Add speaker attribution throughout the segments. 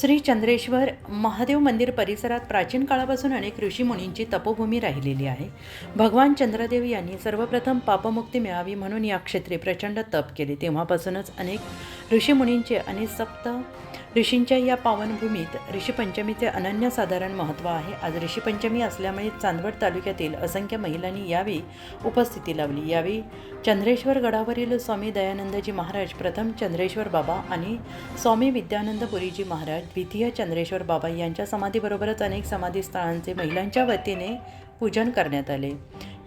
Speaker 1: श्री चंद्रेश्वर महादेव मंदिर परिसरात प्राचीन काळापासून अनेक ऋषीमुनींची तपोभूमी राहिलेली आहे. भगवान चंद्रदेव यांनी सर्वप्रथम पापमुक्ती मिळावी म्हणून या क्षेत्री प्रचंड तप केले. तेव्हापासूनच अनेक ऋषीमुनींचे आणि सप्त ऋषींच्या या पावनभूमीत ऋषीपंचमीचे अनन्यसाधारण महत्त्व आहे. आज ऋषीपंचमी असल्यामुळे चांदवड तालुक्यातील असंख्य महिलांनी यावेळी उपस्थिती लावली. यावेळी चंद्रेश्वर गडावरील स्वामी दयानंदजी महाराज प्रथम चंद्रेश्वर बाबा आणि स्वामी विद्यानंद पुरीजी महाराज द्वितीय चंद्रेश्वर बाबा यांच्या समाधीबरोबरच अनेक समाधीस्थळांचे महिलांच्या वतीने पूजन करण्यात आले.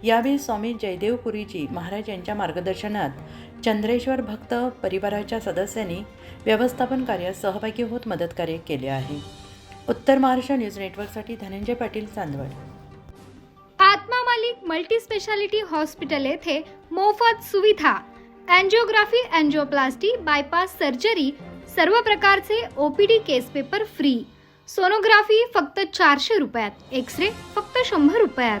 Speaker 1: यावेळी स्वामी जयदेवपुरीजी महाराज यांच्या मार्गदर्शनात चंद्रेश्वर भक्त परिवाराच्या सदस्यांनी व्यवस्थापन कार्यात सहभागी होत मदतकार्य केले आहे. उत्तर महाराष्ट्र न्यूज नेटवर्कसाठी Dhananjay Patil Chandwad.
Speaker 2: Atma Malik multi speciality hospital येथे मोफत सुविधा अँजिओग्राफी अँजिओप्लास्टी बायपास सर्जरी सर्व प्रकारचे OPD case paper free. Sonography फक्त चारशे रुपयात एक्स रे फक्त शंभर रुपयात.